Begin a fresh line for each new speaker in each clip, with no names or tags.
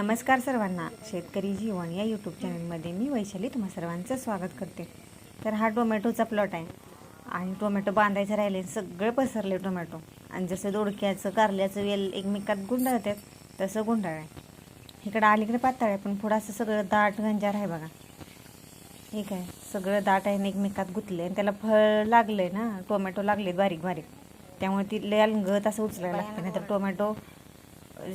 नमस्कार सर्वांना. शेतकरी जीवन या यूट्यूब चॅनलमध्ये मी वैशाली तुम्हा सर्वांचं स्वागत करते. तर हा टोमॅटोचा प्लॉट आहे. आणि टोमॅटो बांधायचे राहिले सगळे पसरले टोमॅटो. आणि जसं दोडक्याचं कारल्याचं वेल एकमेकात गुंडाळतात तसं गुंडाळ आहे. इकडं अलीकडे पातळ आहे पण पुढं असं सगळं दाट गंजार आहे बघा. ठीक आहे सगळं दाट आहे आणि एकमेकात गुतले आणि त्याला फळ लागलंय ना टोमॅटो लागले बारीक बारीक त्यामुळे ती लय गत असं उचलायला लागतं नाही तर टोमॅटो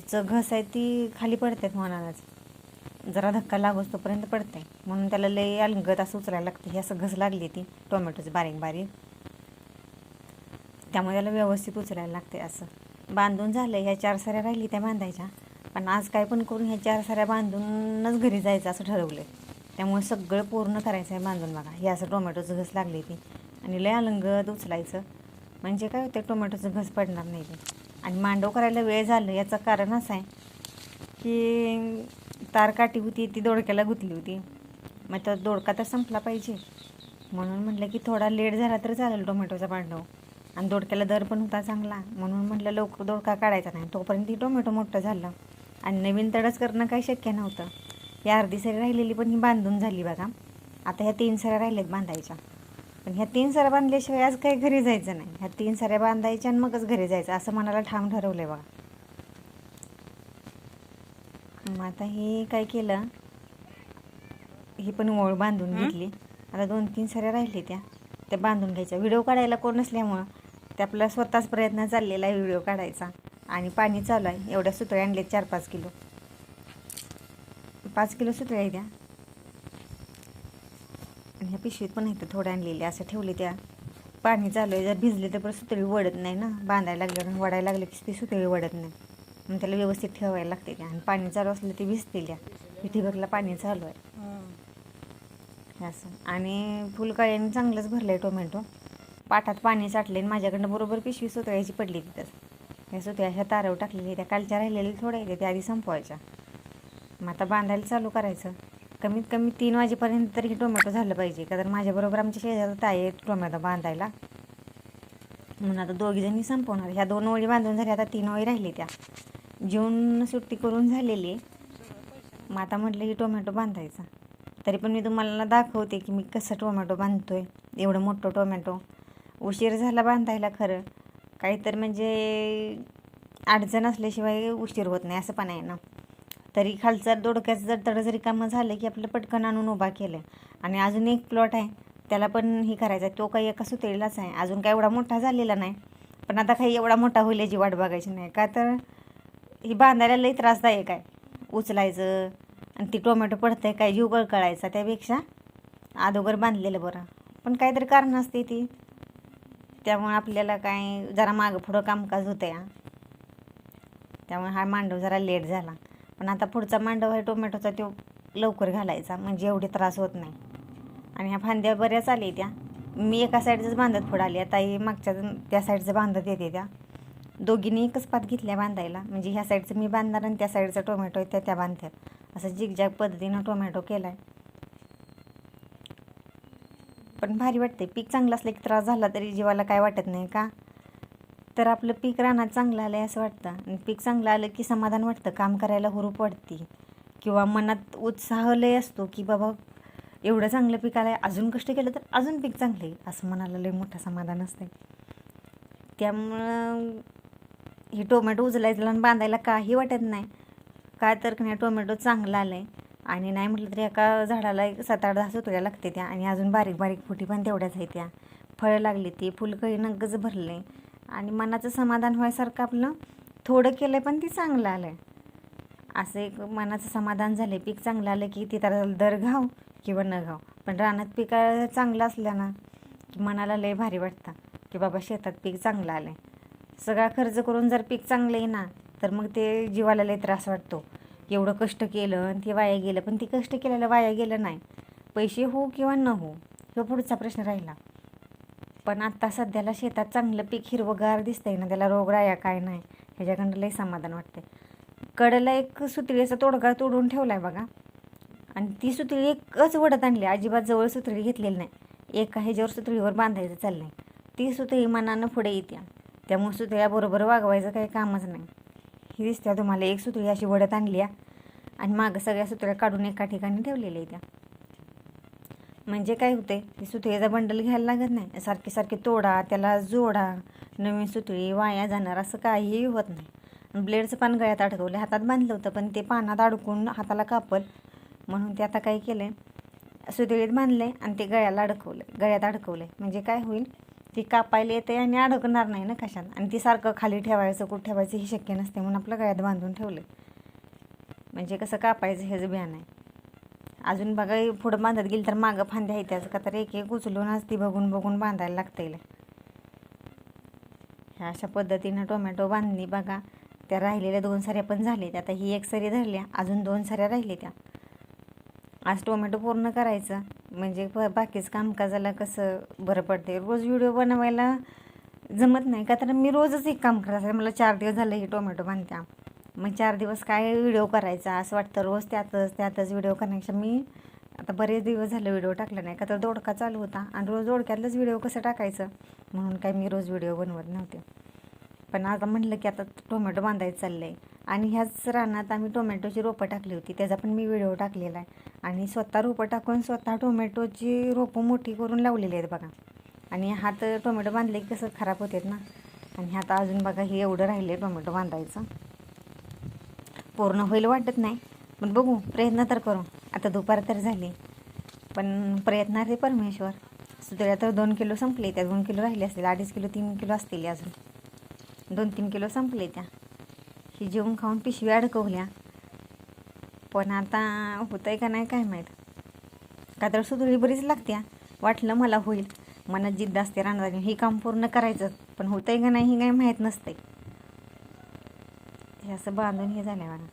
चं घस आहे ती खाली पडतात मनालाच जरा धक्का लागोस तोपर्यंत पडते म्हणून त्याला लय अलगत असं उचलायला लागतं ही असं घस लागली ती टोमॅटोची बारीक बारीक. त्यामुळे त्याला व्यवस्थित उचलायला लागते असं. बांधून झालं ह्या चार साऱ्या राहिली त्या बांधायच्या. पण आज काय पण करून ह्या चार साऱ्या बांधूनच घरी जायचं असं ठरवलं त्यामुळे सगळं पूर्ण करायचं आहे बांधून बघा. हे असं टोमॅटोचं घस लागली ती. आणि लय अलंगत उचलायचं. म्हणजे काय होतं टोमॅटोचं घस पडणार नाही ते. आणि मांडव करायला वेळ झालं याचं कारण असं आहे की तारकाठी होती ती दोडक्याला गुतली होती. मग तर दोडका तर संपला पाहिजे. म्हणून म्हटलं की थोडा लेट झाला तर चालेल टोमॅटोचा मांडव. आणि दोडक्याला दर पण होता चांगला. म्हणून म्हटलं लवकर दोडका काढायचा नाही. तोपर्यंत ती टोमॅटो मोठं झालं. आणि नवीन तडस करणं काही शक्य नव्हतं. ही अर्धी सरी राहिलेली पण ही बांधून झाली बघा. आता ह्या तीन सऱ्या राहिल्यात बांधायच्या. पण ह्या तीन सऱ्या बांधल्याशिवाय आज काही घरी जायचं नाही. ह्या तीन सऱ्या बांधायच्या आणि मगच घरी जायचं. असं मनाला ठाम ठरवलं आहे बघा. मग आता हे काय केलं? ही पण ओळ बांधून घेतली. आता दोन तीन सऱ्या राहिली त्या. त्या बांधून घ्यायच्या. व्हिडिओ काढायला कोण नसल्यामुळं ते आपला स्वतःच प्रयत्न चाललेला आहे व्हिडिओ काढायचा. आणि पाणी चालू आहे. एवढ्या सुतळ्या आणले चार पाच किलो. पाच किलो सुतळ्या आणि ह्या पिशवीत पण इथं थोड्या आणलेल्या असं ठेवले त्या. पाणी चालू आहे जर भिजले तर परत सुतळी वडत नाही ना. बांधायला लागलं वडायला लागलं की ती सुतळी वडत नाही. मग त्याला व्यवस्थित ठेवायला लागते त्या. आणि पाणी चालू असलं ते भिजतील त्या. ठिबकला पाणी चालू आहे. हे असं. आणि फुलकळ्याने चांगलंच भरलं आहे टोमॅटो. पाठात पाणी साठले आणि माझ्याकडनं बरोबर पिशवी सुतळ्याची पडली तिथं. ह्या सुतळ्या ह्या तारव टाकलेली त्या कालच्या राहिलेल्या थोड्या आहेत. त्या आधी संपवायच्या. मग आता बांधायला चालू करायचं. कमीत कमी तीन वाजेपर्यंत तरी टोमॅटो झालं पाहिजे. का तर माझ्याबरोबर आमच्या शेजारात ताई आहेत टोमॅटो बांधायला. म्हणून आता दोघीजणी संपवणार. ह्या दोन ओळी बांधून झाल्या आता तीन ओळी राहिली त्या. जेवण सुट्टी करून झालेली मग आता म्हटलं की टोमॅटो बांधायचा. तरी पण मी तुम्हाला दाखवते की मी कसं टोमॅटो बांधतोय. एवढं मोठं टोमॅटो. उशीर झाला बांधायला खरं. काहीतरी म्हणजे अडचण असल्याशिवाय उशीर होत नाही असं पण आहे ना. तरी खालचा दोडक्याचं जर तडं जरी कामं झालं की आपलं पटकन आणून उभा केलं. आणि अजून एक प्लॉट आहे त्याला पण हे करायचं आहे तो काही एका सुतळीलाच आहे. अजून काय एवढा मोठा झालेला नाही. पण आता काही एवढा मोठा होईल याची वाट बघायची नाही. का तर ही बांधायला लई त्रासदायक आहे. उचलायचं आणि ती टोमॅटो पडतंय काय जीव कळकळायचा त्यापेक्षा अगोदर बांधलेलं बरं. पण काहीतरी कारण असते ती. त्यामुळे आपल्याला काय जरा मागं पुढं कामकाज होतं या त्यामुळे हा मांडव जरा लेट झाला. पण आता पुढचा मांडव आहे टोमॅटोचा तो लवकर घालायचा म्हणजे एवढे त्रास होत नाही. आणि ह्या फांद्या बऱ्याच आले त्या. मी एका साईडचंच बांधत पुढं आली. आता ही मागच्या त्या साईडचं बांधत येते त्या. दोघींनी एकच पात घेतल्या बांधायला. म्हणजे ह्या साईडचं मी बांधणार आणि त्या साईडचा टोमॅटो आहे त्या त्या बांधतात असं जिगजॅग पद्धतीनं टोमॅटो केला आहे पण भारी वाटते पीक चांगलं असलं की त्रास झाला तरी जीवाला काय वाटत नाही का? तर आपलं पीक रानात चांगलं आलं आहे असं वाटतं. आणि पीक चांगलं आलं की समाधान वाटतं. काम करायला हुरूप वाटते. किंवा मनात उत्साह लय असतो की बाबा एवढं चांगलं पीक आलं आहे अजून कष्ट केलं तर अजून पीक चांगलं. आहे असं मनाला लय मोठं समाधान असतं त्यामुळं हे टोमॅटो उचलायचं आणि बांधायला काही वाटत नाही. काय तर नाही टोमॅटो चांगला आलं आहे आणि नाही म्हटलं तरी एका झाडाला एक सात आठ दहा सुतळ्या लागते त्या. आणि अजून बारीक बारीक फुटी पण तेवढ्याच आहे त्या. फळं लागली ती फुलकळी नगच भरले आणि मनाचं समाधान व्हायसारखं आपलं थोडं केलं पण ती चांगलं आलं आहे असं एक मनाचं समाधान झालं पीक चांगलं आलं की ती त्याला दर घाव किंवा न घाव. पण रानात पीक चांगलं असलं ना की मनाला लय भारी वाटतं की बाबा शेतात पीक चांगलं आलं आहे सगळा खर्च करून जर पीक चांगलं आहे ना तर मग ते जीवाला लय त्रास वाटतो. एवढं कष्ट केलं आणि ते वाया गेलं पण ते कष्ट केलेलं वाया गेलं नाही. पैसे हो किंवा न हो किंवा पुढचा प्रश्न राहिला. पण आत्ता सध्याला शेतात चांगलं पीक हिरवगार दिसतंय ना त्याला रोगराया काय नाही. ह्याच्याकडं लई समाधान वाटते कडला एक सुतळीचा तोडगा तोडून ठेवला आहे बघा. आणि ती सुतळी एकच वडत आणली अजिबात जवळ सुतळी घेतलेली नाही. एका ह्याच्यावर सुतळीवर बांधायचं चाललं आहे ती सुतळी मनानं पुढे येते त्यामुळे सुतळ्याबरोबर वागवायचं काही कामच नाही. ही दिसत्या तुम्हाला एक सुतळी अशी वडत आणली आणि मागं सगळ्या सुतळ्या काढून एका ठिकाणी ठेवलेल्या आहेत त्या. म्हणजे काय होते सुतळीचा बंडल घ्यायला लागत नाही. सारखे सारखे तोडा त्याला जोडा नवीन सुतळी वाया जाणार असं काहीही होत नाही. ब्लेडचं पान गळ्यात अडकवलं हातात बांधलं होतं पण ते पानात अडकून हाताला कापल. म्हणून ते आता काय केलं आहे सुतळीत बांधलं आणि ते गळ्याला अडकवलं गळ्यात अडकवलं म्हणजे काय होईल ती कापायला येते आणि अडकणार नाही ना कशात आणि ती सारखं खाली ठेवायचं कुठं ठेवायचं हे शक्य नसते म्हणून आपलं गळ्यात बांधून ठेवलं म्हणजे कसं कापायचं हेच बियाण आहे. अजून बघा पुढं बांधत गेली तर मागं फांद्या आहे त्याचं का तर एक एक उचलून असती बघून बघून बांधायला लागतं ह्या अशा पद्धतीनं टोमॅटो बांधली बघा. त्या राहिलेल्या दोन सऱ्या पण झाल्या आता ही एक सरी धरल्या अजून दोन सऱ्या राहिल्या त्या. आज टोमॅटो पूर्ण करायचं. म्हणजे प बाकीच कामकाजाला कसं बरं पडते? रोज व्हिडिओ बनवायला जमत नाही. का तर मी रोजच एक काम करत असते मला चार दिवस झालं ही टोमॅटो बांधत्या मग चार दिवस काय व्हिडिओ करायचा असं वाटतं. रोज त्यातच त्यातच व्हिडिओ करण्यापेक्षा मी आता बरेच दिवस झाले व्हिडिओ टाकला नाही का तर दोडका चालू होता. आणि रोज दोडक्यातलंच व्हिडिओ कसं टाकायचं? म्हणून काय मी रोज व्हिडिओ बनवत नव्हते. पण आता म्हटलं की आता टोमॅटो बांधायचं चाललं आहे आणि ह्याच रानात आम्ही टोमॅटोची रोपं टाकली होती. त्याचा पण मी व्हिडिओ टाकलेला आहे. आणि स्वतः रोपं टाकून स्वतः टोमॅटोची रोपं मोठी करून लावलेली आहेत बघा. आणि हात टोमॅटो बांधले की कसं खराब होतात ना. आणि आता अजून बघा हे एवढं राहिले टोमॅटो बांधायचं. पूर्ण होईल वाटत नाही. पण बघू प्रयत्न तर करू. आता दुपार तर झाली. पण प्रयत्नार्थे परमेश्वर. सुतळ्या तर दोन किलो संपले त्या दोन किलो राहिले असतील. अडीच किलो तीन किलो असतील अजून. दोन तीन किलो संपले त्या. ही जेवून खाऊन पिशवी अडकवल्या. पण आता होतं आहे का नाही काय माहीत. का तर सुतळी बरीच लागत्या. वाटलं मला होईल. मनात जिद्द असते राहणार हे काम पूर्ण करायचं. पण होतं आहे का नाही हे काही माहीत नसते हे असं बांधून हे झालं बघा.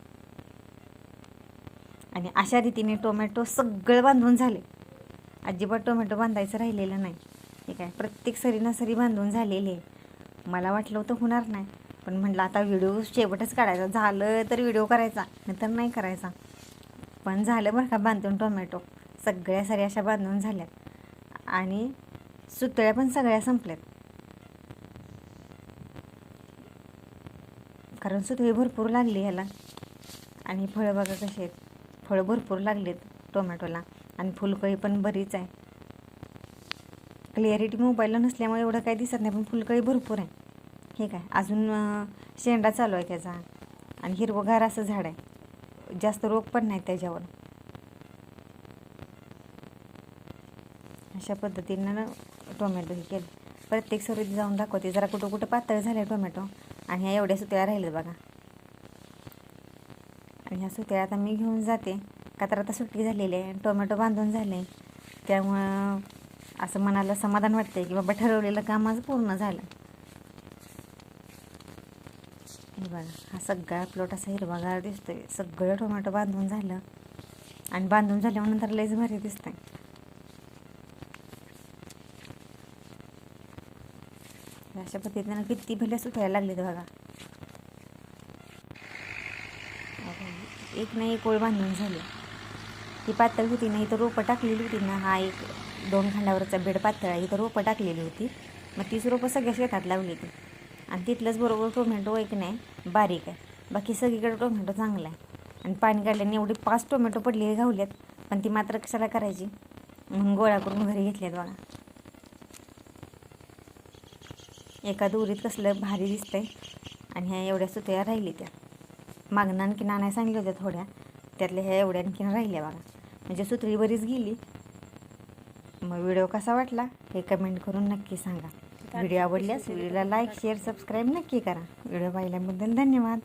आणि अशा रीतीने टोमॅटो सगळं बांधून झाले. अजिबात टोमॅटो बांधायचं राहिलेलं नाही. ठीक आहे प्रत्येक सरीनं सरी बांधून झालेली. आहे मला वाटलं होतं होणार नाही. पण म्हटलं आता व्हिडिओ शेवटच काढायचा. झालं तर व्हिडिओ करायचा नंतर नाही करायचा. पण झालं बरं का बांधून टोमॅटो. सगळ्या सरी अशा बांधून झाल्यात. आणि सुतळ्या पण सगळ्या संपल्यात. कारण सुतळी भरपूर लागली ह्याला. आणि फळं बघा कसे आहेत. फळं भरपूर लागलेत टोमॅटोला. आणि फुलकळी पण बरीच आहे. क्लिअरिटी मोबाईलला नसल्यामुळे एवढं काही दिसत नाही पण फुलकळी भरपूर आहे. हे काय अजून शेंडा चालू आहे त्याचा. आणि हिरवगार असं झाड आहे. जास्त रोग पण नाही त्याच्यावर. अशा पद्धतीनं ना टोमॅटो हे केलं. प्रत्येक सरीत जाऊन दाखवते. जरा कुठं कुठं पातळ झाले टोमॅटो. आणि ह्या एवढ्या सुत्या राहिल्यात बघा. आणि ह्या सुत्या आता मी घेऊन जाते. का तर आता सुट्टी झालेली आहे टोमॅटो बांधून झाले. त्यामुळं असं मनाला समाधान वाटते की बाबा ठरवलेलं काम आज पूर्ण झालं. हे बघा हा सगळा प्लॉट असा हिरवागार दिसतोय. सगळं टोमॅटो बांधून झालं. आणि बांधून झाल्यानंतर लयच भारी दिसतंय. अशा पद्धतीनं किती भल्या सुटायला लागले बघा. एक ना एक ओळ बांधून झाली. ती पातळ होती ना इथं रोपं टाकलेली होती ना हा एक दोन खांडावरचा बेड पातळ आहे इथं रोपं टाकलेली होती. मग तीच रोपं सगळ्या शेतात लावली होती आणि तिथलंच बरोबर टोमॅटो एक नाही बारीक आहे. बाकी सगळीकडे टोमॅटो चांगला आहे. आणि पाणी काढल्याने एवढी पाच टोमॅटो पडलेले आहेत पण ती मात्र कशाला करायची? म्हणून गोळा करून घरी घेतल्यात बघा. एका दोरीत कसलं भारी दिसतंय. आणि ह्या एवढ्या सुतळ्या राहिली त्या. मागणं आणखीन आणायला सांगितल्या होत्या थोड्या. त्यातल्या ह्या एवढ्या आणखीन राहिल्या बघा. म्हणजे सुतळी बरीच गेली. मग व्हिडिओ कसा वाटला हे कमेंट करून नक्की सांगा. व्हिडिओ आवडल्यास व्हिडिओला लाईक शेअर सबस्क्राईब नक्की करा. व्हिडिओ पाहिल्याबद्दल धन्यवाद.